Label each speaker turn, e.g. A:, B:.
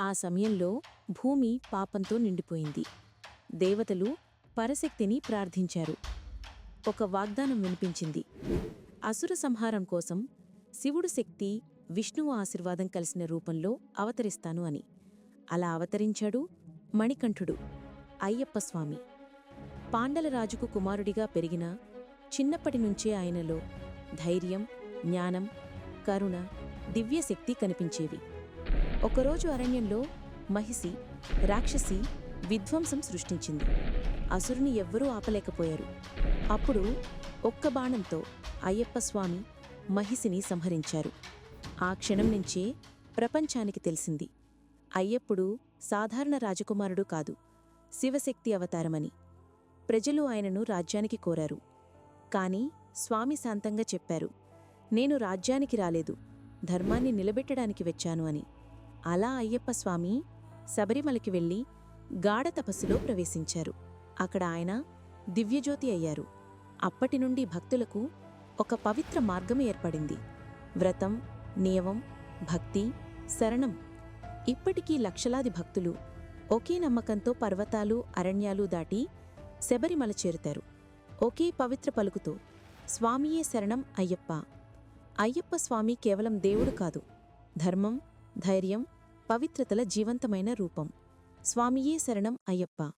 A: ఆ సమయంలో భూమి పాపంతో నిండిపోయింది. దేవతలు పరశక్తిని ప్రార్థించారు. ఒక వాగ్దానం వినిపించింది. అసుర సంహారం కోసం శివుడు శక్తి విష్ణువు ఆశీర్వాదం కలిసిన రూపంలో అవతరిస్తాను అని. అలా అవతరించాడు మణికంఠుడు అయ్యప్ప స్వామి. పాండలరాజుకు కుమారుడిగా పెరిగిన చిన్నప్పటి నుంచే ఆయనలో ధైర్యం జ్ఞానం కరుణ దివ్యశక్తి కనిపించేవి. ఒకరోజు అరణ్యంలో మహిషి రాక్షసి విధ్వంసం సృష్టించింది. అసురుని ఎవ్వరూ ఆపలేకపోయారు. అప్పుడు ఒక్క బాణంతో అయ్యప్ప స్వామి మహిషిని సంహరించారు. ఆ క్షణం నుంచే ప్రపంచానికి తెలిసింది. అయ్యప్పుడు సాధారణ రాజకుమారుడు కాదు శివశక్తి అవతారమని. ప్రజలు ఆయనను రాజ్యానికి కోరారు. కాని స్వామి శాంతంగా చెప్పారు నేను రాజ్యానికి రాలేదు ధర్మాన్ని నిలబెట్టడానికి వచ్చాను అని. అలా అయ్యప్ప స్వామి శబరిమలకి వెళ్ళి గాఢ తపస్సులో ప్రవేశించారు. అక్కడ ఆయన దివ్యజ్యోతి అయ్యారు. అప్పటి నుండి భక్తులకు ఒక పవిత్ర మార్గం ఏర్పడింది. వ్రతం నియమం భక్తి శరణం ఇప్పటికీ లక్షలాది భక్తులు ఒకే నమ్మకంతో పర్వతాలు అరణ్యాలు దాటి శబరిమల చేరుతారు. ఒకే పవిత్ర పలుకుతో స్వామియే శరణం అయ్యప్ప. అయ్యప్ప స్వామి కేవలం దేవుడు కాదు. ధర్మం ధైర్యం పవిత్రతల జీవంతమైన రూపం. స్వామియే శరణం అయ్యప్ప.